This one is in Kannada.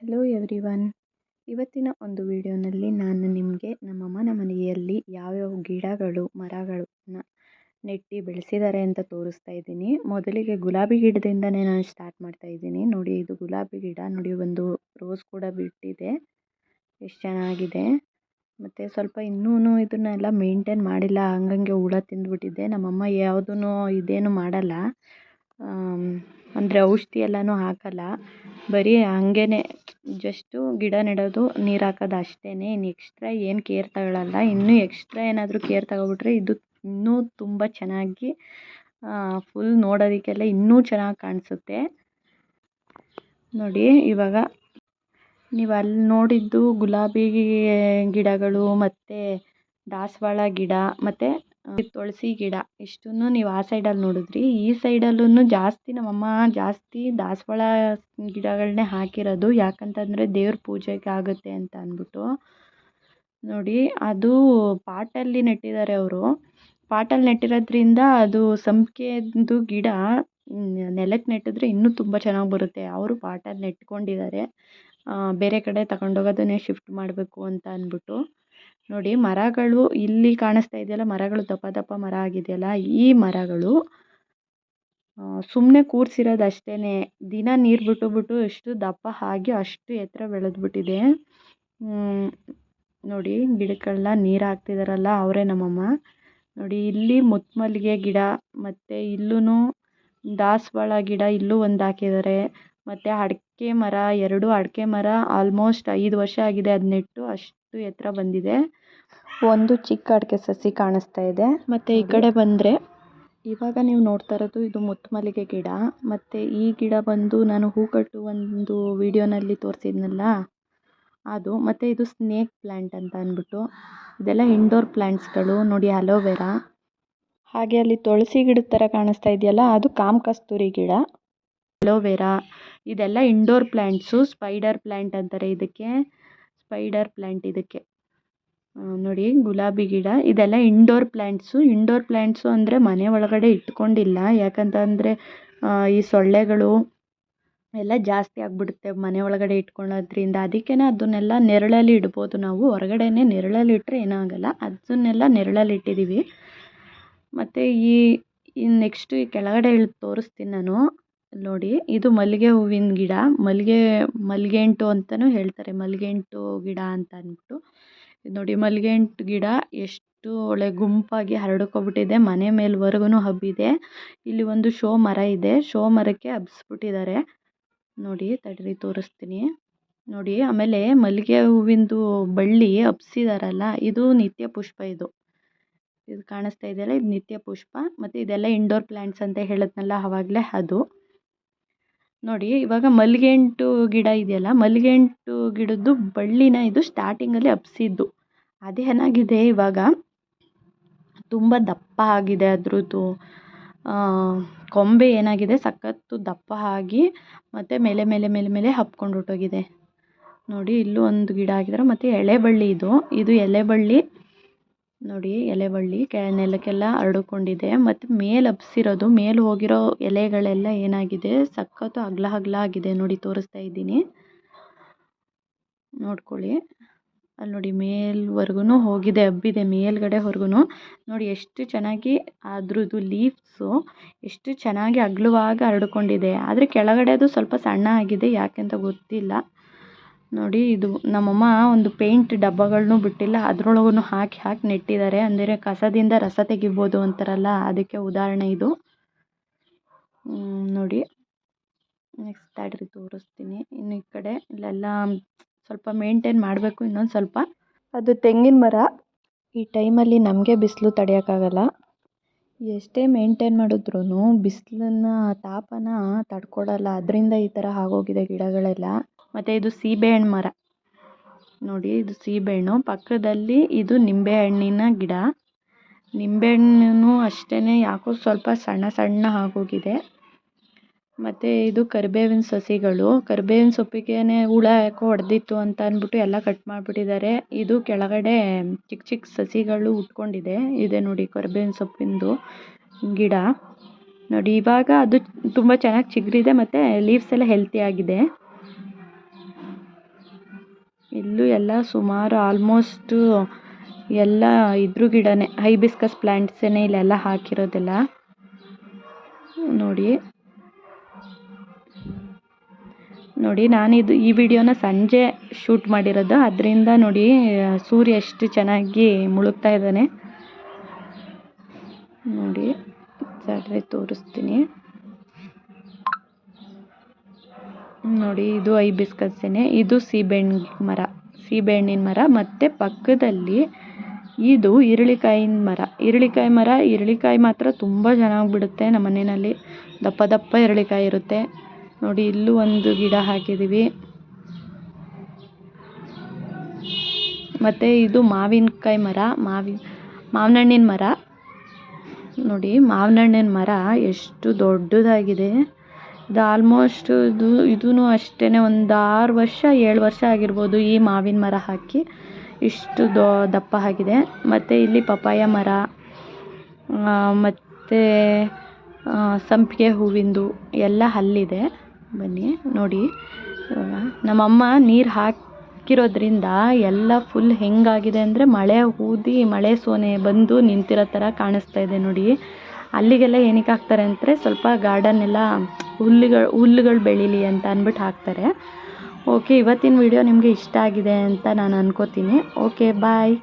ಹಲೋ ಎವ್ರಿವನ್ ಇವತ್ತಿನ ಒಂದು ವಿಡಿಯೋನಲ್ಲಿ ನಾನು ನಿಮಗೆ ನಮ್ಮಮ್ಮನ ಮನೆಯಲ್ಲಿ ಯಾವ್ಯಾವ ಗಿಡಗಳು, ಮರಗಳನ್ನ ನೆಟ್ಟು ಬೆಳೆಸಿದ್ದಾರೆ ಅಂತ ತೋರಿಸ್ತಾ ಇದ್ದೀನಿ. ಮೊದಲಿಗೆ ಗುಲಾಬಿ ಗಿಡದಿಂದನೇ ನಾನು ಸ್ಟಾರ್ಟ್ ಮಾಡ್ತಾ ಇದ್ದೀನಿ. ನೋಡಿ, ಇದು ಗುಲಾಬಿ ಗಿಡ. ನೋಡಿ, ಒಂದು ರೋಸ್ ಕೂಡ ಬಿಟ್ಟಿದೆ. ಎಷ್ಟು ಚೆನ್ನಾಗಿದೆ. ಮತ್ತು ಸ್ವಲ್ಪ ಇನ್ನೂ ಇದನ್ನೆಲ್ಲ ಮೇಂಟೈನ್ ಮಾಡಿಲ್ಲ. ಹಂಗಂಗೆ ಹುಳ ತಿಂದುಬಿಟ್ಟಿದೆ. ನಮ್ಮಮ್ಮ ಯಾವುದೂ ಇದೇನು ಮಾಡಲ್ಲ. ಅಂದರೆ ಔಷಧಿ ಎಲ್ಲನೂ ಹಾಕಲ್ಲ. ಬರೀ ಹಂಗೇನೆ ಜಸ್ಟು ಗಿಡ ನೆಡೋದು, ನೀರು ಹಾಕೋದು ಅಷ್ಟೇ ಇನ್ನು ಎಕ್ಸ್ಟ್ರಾ ಏನು ಕೇರ್ ತಗೊಳ್ಳಲ್ಲ ಇನ್ನೂ ಎಕ್ಸ್ಟ್ರಾ ಏನಾದರೂ ಕೇರ್ ತಗೊಬಿಟ್ರೆ ಇದು ಇನ್ನೂ ತುಂಬ ಚೆನ್ನಾಗಿ ಫುಲ್ ನೋಡೋದಕ್ಕೆಲ್ಲ ಇನ್ನೂ ಚೆನ್ನಾಗಿ ಕಾಣಿಸುತ್ತೆ. ನೋಡಿ, ಇವಾಗ ನೀವು ಅಲ್ಲಿ ನೋಡಿದ್ದು ಗುಲಾಬಿ ಗಿಡಗಳು, ಮತ್ತು ದಾಸವಾಳ ಗಿಡ, ಮತ್ತು ತುಳಸಿ ಗಿಡ ಇಷ್ಟನ್ನು ನೀವು ಆ ಸೈಡಲ್ಲಿ ನೋಡಿದ್ರಿ. ಈ ಸೈಡಲ್ಲೂ ಜಾಸ್ತಿ ನಮ್ಮಮ್ಮ ಜಾಸ್ತಿ ದಾಸವಾಳ ಗಿಡಗಳನ್ನೇ ಹಾಕಿರೋದು. ಯಾಕಂತಂದರೆ ದೇವ್ರ ಪೂಜೆಗೆ ಆಗುತ್ತೆ ಅಂತ ಅಂದ್ಬಿಟ್ಟು. ನೋಡಿ, ಅದು ಪಾಟಲ್ಲಿ ನೆಟ್ಟಿದ್ದಾರೆ ಅವರು. ಪಾಟಲ್ಲಿ ನೆಟ್ಟಿರೋದ್ರಿಂದ ಅದು ಸಂಪಿಗೆದು ಗಿಡ ನೆಲಕ್ಕೆ ನೆಟ್ಟಿದ್ರೆ ಇನ್ನೂ ತುಂಬ ಚೆನ್ನಾಗಿ ಬರುತ್ತೆ. ಅವರು ಪಾಟಲ್ಲಿ ನೆಟ್ಕೊಂಡಿದ್ದಾರೆ. ಬೇರೆ ಕಡೆ ತಗೊಂಡೋಗೋದನ್ನೇ ಶಿಫ್ಟ್ ಮಾಡಬೇಕು ಅಂತ ಅಂದ್ಬಿಟ್ಟು. ನೋಡಿ, ಮರಗಳು ಇಲ್ಲಿ ಕಾಣಿಸ್ತಾ ಇದೆಯಲ್ಲ, ಮರಗಳು ದಪ್ಪ ದಪ್ಪ ಮರ ಆಗಿದೆಯಲ್ಲ, ಈ ಮರಗಳು ಸುಮ್ಮನೆ ಕೂರ್ಸಿರೋದು ಅಷ್ಟೇ ದಿನ ನೀರು ಬಿಟ್ಟು ಬಿಟ್ಟು ಎಷ್ಟು ದಪ್ಪ ಆಗಿ ಅಷ್ಟು ಎತ್ತರ ಬೆಳೆದ್ಬಿಟ್ಟಿದೆ. ನೋಡಿ ಗಿಡಕ್ಕೆಲ್ಲ ನೀರು ಹಾಕ್ತಿದಾರಲ್ಲ ಅವರೇ ನಮ್ಮಮ್ಮ. ನೋಡಿ, ಇಲ್ಲಿ ಮುತ್ಮಲ್ಲಿಗೆ ಗಿಡ, ಮತ್ತು ಇಲ್ಲೂ ದಾಸವಾಳ ಗಿಡ ಇಲ್ಲೂ ಒಂದು ಹಾಕಿದ್ದಾರೆ ಮತ್ತು ಅಡ್ಕೆ ಮರ, ಎರಡು ಅಡಿಕೆ ಮರ ಆಲ್ಮೋಸ್ಟ್ ಐದು ವರ್ಷ ಆಗಿದೆ ಅದು ಅಷ್ಟು ಎತ್ತರ ಬಂದಿದೆ. ಒಂದು ಚಿಕ್ಕ ಅಡಿಕೆ ಸಸಿ ಕಾಣಿಸ್ತಾ ಇದೆ. ಮತ್ತೆ ಈ ಕಡೆ ಬಂದರೆ? ಇವಾಗ ನೀವು ನೋಡ್ತಾ ಇರೋದು ಇದು ಮುತ್ತು ಮಲ್ಲಿಗೆ ಗಿಡ. ಮತ್ತು ಈ ಗಿಡ ಬಂದು ನಾನು ಹೂ ಕಟ್ಟು ಒಂದು ವಿಡಿಯೋನಲ್ಲಿ ತೋರಿಸಿದ್ನಲ್ಲ? ಅದು ಮತ್ತು ಇದು ಸ್ನೇಕ್ ಪ್ಲ್ಯಾಂಟ್ ಅಂತ ಅಂದ್ಬಿಟ್ಟು. ಇದೆಲ್ಲ ಇಂಡೋರ್ ಪ್ಲ್ಯಾಂಟ್ಸ್ಗಳು ನೋಡಿ ಅಲೋವೆರಾ. ಹಾಗೆ ಅಲ್ಲಿ ತುಳಸಿ ಗಿಡದ ಥರ ಕಾಣಿಸ್ತಾ ಇದೆಯಲ್ಲ ಅದು ಕಾಮ ಕಸ್ತೂರಿ ಗಿಡ. ಅಲೋವೆರಾ. ಇದೆಲ್ಲ ಇಂಡೋರ್ ಪ್ಲ್ಯಾಂಟ್ಸು ಸ್ಪೈಡರ್ ಪ್ಲ್ಯಾಂಟ್ ಅಂತಾರೆ ಇದಕ್ಕೆ. ಸ್ಪೈಡರ್ ಪ್ಲ್ಯಾಂಟ್ ಇದಕ್ಕೆ. ನೋಡಿ, ಗುಲಾಬಿ ಗಿಡ, ಇದೆಲ್ಲ ಇಂಡೋರ್ ಪ್ಲ್ಯಾಂಟ್ಸು ಇಂಡೋರ್ ಪ್ಲ್ಯಾಂಟ್ಸು ಅಂದರೆ ಮನೆ ಒಳಗಡೆ ಇಟ್ಕೊಂಡಿಲ್ಲ. ಯಾಕಂತಂದರೆ ಈ ಸೊಳ್ಳೆಗಳು ಎಲ್ಲ ಜಾಸ್ತಿ ಆಗಿಬಿಡುತ್ತೆ ಮನೆ ಒಳಗಡೆ ಇಟ್ಕೊಳ್ಳೋದ್ರಿಂದ. ಅದಕ್ಕೆ ಅದನ್ನೆಲ್ಲ ನೆರಳಲ್ಲಿ ಇಡ್ಬೋದು ನಾವು. ಹೊರಗಡೆನೇ ನೆರಳಲ್ಲಿ ಇಟ್ಟರೆ ಏನಾಗಲ್ಲ. ಅದನ್ನೆಲ್ಲ ನೆರಳಲ್ಲಿ ಇಟ್ಟಿದ್ದೀವಿ ಮತ್ತು ಈ ನೆಕ್ಸ್ಟು ಈ ಕೆಳಗಡೆ ಇಳಿದು ತೋರಿಸ್ತೀನಿ ನಾನು. ನೋಡಿ, ಇದು ಮಲ್ಲಿಗೆ ಹೂವಿನ ಗಿಡ. ಮಲ್ಲಿಗೆ, ಮಲ್ಲಿಗೆಂಟು ಅಂತಲೂ ಹೇಳ್ತಾರೆ. ಮಲ್ಲಿಗೆಂಟು ಗಿಡ ಅಂತ ಅಂದ್ಬಿಟ್ಟು. ನೋಡಿ ಮಲ್ಲಿಗೆ ಗಿಡ ಎಷ್ಟು ಒಳ್ಳೆ ಗುಂಪಾಗಿ ಹರಡ್ಕೊಂಡ್ಬಿಟ್ಟಿದೆ ಮನೆ ಮೇಲ್ವರೆಗೂ ಹಬ್ಬಿದೆ ಇಲ್ಲಿ ಒಂದು ಶೋ ಮರ ಇದೆ. ಶೋ ಮರಕ್ಕೆ ಹಬ್ಸ್ಬಿಟ್ಟಿದ್ದಾರೆ. ನೋಡಿ, ತಡ್ರಿ ತೋರಿಸ್ತೀನಿ. ನೋಡಿ, ಆಮೇಲೆ ಮಲ್ಲಿಗೆ ಹೂವಿಂದು ಬಳ್ಳಿ ಹಬ್ಸಿದಾರಲ್ಲ, ಇದು ನಿತ್ಯ ಪುಷ್ಪ ಇದು. ಇದು ಕಾಣಿಸ್ತಾ ಇದೆಯಲ್ಲ, ಇದು ನಿತ್ಯ ಪುಷ್ಪ. ಮತ್ತು ಇದೆಲ್ಲ ಇಂಡೋರ್ ಪ್ಲ್ಯಾಂಟ್ಸ್ ಅಂತ ಹೇಳಿದ್ನಲ್ಲ ಆವಾಗಲೇ ಅದು. ನೋಡಿ, ಇವಾಗ ಮಲ್ಲಿಗೆಂಟು ಗಿಡ ಇದೆಯಲ್ಲ ಮಲ್ಲಿಗೆಂಟು ಗಿಡದ್ದು ಬಳ್ಳಿನ ಇದು ಸ್ಟಾರ್ಟಿಂಗಲ್ಲಿ ಹಬ್ಸಿದ್ದು ಅದೇನಾಗಿದೆ ಇವಾಗ? ತುಂಬ ದಪ್ಪ ಆಗಿದೆ ಅದ್ರದ್ದು. ಕೊಂಬೆ ಏನಾಗಿದೆ? ಸಖತ್ತು ದಪ್ಪ ಆಗಿ ಮತ್ತು ಮೇಲೆ ಮೇಲೆ ಮೇಲೆ ಮೇಲೆ ಹಬ್ಕೊಂಡು ಹೊರ್ಟೋಗಿದೆ ನೋಡಿ, ಇಲ್ಲೂ ಒಂದು ಗಿಡ ಹಾಕಿದ್ದಾರೆ ಮತ್ತು ಎಲೆ ಬಳ್ಳಿ ಇದು. ಇದು ಎಲೆ ಬಳ್ಳಿ ನೋಡಿ, ಎಲೆ ಬಳ್ಳಿ, ಕೆ, ನೆಲಕ್ಕೆಲ್ಲ ಹರಡಿಕೊಂಡಿದೆ. ಮತ್ತು ಮೇಲೆ ಹಬ್ಸಿರೋದು, ಮೇಲೆ ಹೋಗಿರೋ ಎಲೆಗಳೆಲ್ಲ ಏನಾಗಿದೆ? ಸಖತ್ತು ಅಗಲ ಅಗಲ ಆಗಿದೆ ನೋಡಿ, ತೋರಿಸ್ತಾ ಇದ್ದೀನಿ. ನೋಡ್ಕೊಳ್ಳಿ. ಅಲ್ಲಿ ನೋಡಿ ಮೇಲ್ವರೆಗೂ ಹೋಗಿದೆ, ಹಬ್ಬಿದೆ ಮೇಲ್ಗಡೆವರ್ಗು ನೋಡಿ, ಎಷ್ಟು ಚೆನ್ನಾಗಿ ಅದ್ರದ್ದು ಲೀವ್ಸು ಎಷ್ಟು ಚೆನ್ನಾಗಿ ಅಗಲವಾಗಿ ಹರಡ್ಕೊಂಡಿದೆ. ಆದರೆ ಕೆಳಗಡೆ ಅದು ಸ್ವಲ್ಪ ಸಣ್ಣ ಆಗಿದೆ ಯಾಕೆ ಅಂತ ಗೊತ್ತಿಲ್ಲ. ನೋಡಿ, ಇದು ನಮ್ಮಮ್ಮ ಒಂದು ಪೇಂಟ್ ಡಬ್ಬಗಳನ್ನು ಬಿಟ್ಟಿಲ್ಲ. ಅದ್ರೊಳಗೂ ಹಾಕಿ ಹಾಕಿ ನೆಟ್ಟಿದ್ದಾರೆ. ಅಂದರೆ ಕಸದಿಂದ ರಸ ತೆಗಿಬೋದು ಅಂತಾರಲ್ಲ, ಅದಕ್ಕೆ ಉದಾಹರಣೆ ಇದು. ನೋಡಿ. ನೆಕ್ಸ್ಟ್ ತಡ್ರಿ ತೋರಿಸ್ತೀನಿ. ಇನ್ನು ಈ ಕಡೆ ಇಲ್ಲೆಲ್ಲ ಸ್ವಲ್ಪ ಮೇಂಟೈನ್ ಮಾಡಬೇಕು, ಇನ್ನೊಂದು ಸ್ವಲ್ಪ. ಅದು ತೆಂಗಿನ ಮರ. ಈ ಟೈಮಲ್ಲಿ ನಮಗೆ ಬಿಸಿಲು ತಡೆಯೋಕ್ಕಾಗಲ್ಲ ಎಷ್ಟೇ ಮೇಂಟೈನ್ ಮಾಡಿದ್ರೂ ಬಿಸಿಲನ್ನ, ತಾಪನ ತಡ್ಕೊಳ್ಳಲ್ಲ ಅದರಿಂದ ಈ ಥರ ಆಗೋಗಿದೆ ಗಿಡಗಳೆಲ್ಲ. ಮತ್ತು ಇದು ಸೀಬೆಹಣ್ಣು ಮರ. ನೋಡಿ, ಇದು ಸೀಬೆಹಣ್ಣು. ಪಕ್ಕದಲ್ಲಿ ಇದು ನಿಂಬೆಹಣ್ಣಿನ ಗಿಡ. ನಿಂಬೆಹಣ್ಣು ಅಷ್ಟೇ ಯಾಕೋ ಸ್ವಲ್ಪ ಸಣ್ಣ ಸಣ್ಣ ಆಗೋಗಿದೆ. ಮತ್ತು ಇದು ಕರಿಬೇವಿನ ಸಸಿಗಳು. ಕರಿಬೇವಿನ ಸೊಪ್ಪಿಗೆ ಹುಳ ಯಾಕೋ ಹೊಡೆದಿತ್ತು ಅಂತ ಅಂದ್ಬಿಟ್ಟು ಎಲ್ಲ ಕಟ್ ಮಾಡಿಬಿಟ್ಟಿದ್ದಾರೆ. ಇದು ಕೆಳಗಡೆ ಚಿಕ್ಕ ಚಿಕ್ಕ ಸಸಿಗಳು ಉಟ್ಕೊಂಡಿದೆ. ಇದೆ ನೋಡಿ ಕರಿಬೇವಿನ ಸೊಪ್ಪಿಂದು ಗಿಡ. ನೋಡಿ, ಇವಾಗ ಅದು ತುಂಬ ಚೆನ್ನಾಗಿ ಚಿಗುರಿದೆ, ಮತ್ತು ಲೀವ್ಸ್ ಎಲ್ಲ ಹೆಲ್ತಿ ಆಗಿದೆ. ಇಲ್ಲೂ ಎಲ್ಲ ಸುಮಾರು ಆಲ್ಮೋಸ್ಟು ಎಲ್ಲ ಇದ್ರ ಗಿಡನೇ ಹೈಬಿಸ್ಕಸ್ ಪ್ಲ್ಯಾಂಟ್ಸೇನೆ ಇಲ್ಲೆಲ್ಲ ಹಾಕಿರೋದೆಲ್ಲ. ನೋಡಿ. ನೋಡಿ, ನಾನು ಇದು ಈ ವಿಡಿಯೋನ ಸಂಜೆ ಶೂಟ್ ಮಾಡಿರೋದು. ಅದರಿಂದ ನೋಡಿ, ಸೂರ್ಯ ಎಷ್ಟು ಚೆನ್ನಾಗಿ ಮುಳುಗ್ತಾ ಇದ್ದಾನೆ. ನೋಡಿ ಸರಿ ತೋರಿಸ್ತೀನಿ. ನೋಡಿ, ಇದು ಐಬಿಸ್ಕಸ್ಸೇನೆ ಇದು ಸೀಬೆಹಣ್ಣು ಮರ. ಸೀಬೆಹಣ್ಣಿನ ಮರ. ಮತ್ತು ಪಕ್ಕದಲ್ಲಿ ಇದು ಇರಳಿಕಾಯಿನ ಮರ. ಇರಳಿಕಾಯಿ ಮರ ಇರಳಿಕಾಯಿ ಮಾತ್ರ ತುಂಬ ಚೆನ್ನಾಗಿ ಬಿಡುತ್ತೆ ನಮ್ಮ ಮನೆಯಲ್ಲಿ. ದಪ್ಪ ದಪ್ಪ ಇರಳಿಕಾಯಿ ಇರುತ್ತೆ. ನೋಡಿ, ಇಲ್ಲೂ ಒಂದು ಗಿಡ ಹಾಕಿದ್ದೀವಿ ಮತ್ತು ಇದು ಮಾವಿನಕಾಯಿ ಮರ. ಮಾವಿನ ಮಾವಿನ ಹಣ್ಣಿನ ಮರ. ನೋಡಿ ಮಾವಿನ ಹಣ್ಣಿನ ಮರ ಎಷ್ಟು ದೊಡ್ಡದಾಗಿದೆ. ಇದು ಆಲ್ಮೋಸ್ಟ್ ಇದು ಇದೂ ಅಷ್ಟೇ ಒಂದು ಆರು ವರ್ಷ, ಏಳು ವರ್ಷ ಆಗಿರ್ಬೋದು ಈ ಮಾವಿನ ಮರ ಹಾಕಿ. ಇಷ್ಟು ದೊ, ದಪ್ಪ ಆಗಿದೆ. ಮತ್ತು ಇಲ್ಲಿ ಪಪಾಯ ಮರ ಮತ್ತು ಸಂಪಿಗೆ ಹೂವಿಂದು ಎಲ್ಲ ಅಲ್ಲಿದೆ ಬನ್ನಿ, ನೋಡಿ. ನಮ್ಮಮ್ಮ ನೀರು ಹಾಕಿರೋದ್ರಿಂದ ಎಲ್ಲ ಫುಲ್ ಹೆಂಗಾಗಿದೆ ಅಂದರೆ ಮಳೆ ಊದಿ ಮಳೆ ಸೋನೆ ಬಂದು ನಿಂತಿರೋ ಥರ ಕಾಣಿಸ್ತಾ ಇದೆ ನೋಡಿ. ಅಲ್ಲಿಗೆಲ್ಲ ಏನಕ್ಕೆ ಹಾಕ್ತಾರೆ ಅಂದರೆ ಸ್ವಲ್ಪ ಗಾರ್ಡನ್ ಎಲ್ಲ ಹುಲ್ಲುಗಳು ಹುಲ್ಲುಗಳು ಬೆಳೀಲಿ ಅಂತ ಅಂದ್ಬಿಟ್ಟು ಹಾಕ್ತಾರೆ. ಓಕೆ ಇವತ್ತಿನ ವಿಡಿಯೋ ನಿಮಗೆ ಇಷ್ಟ ಆಗಿದೆ ಅಂತ ನಾನು ಅಂದ್ಕೋತೀನಿ ಓಕೆ ಬಾಯ್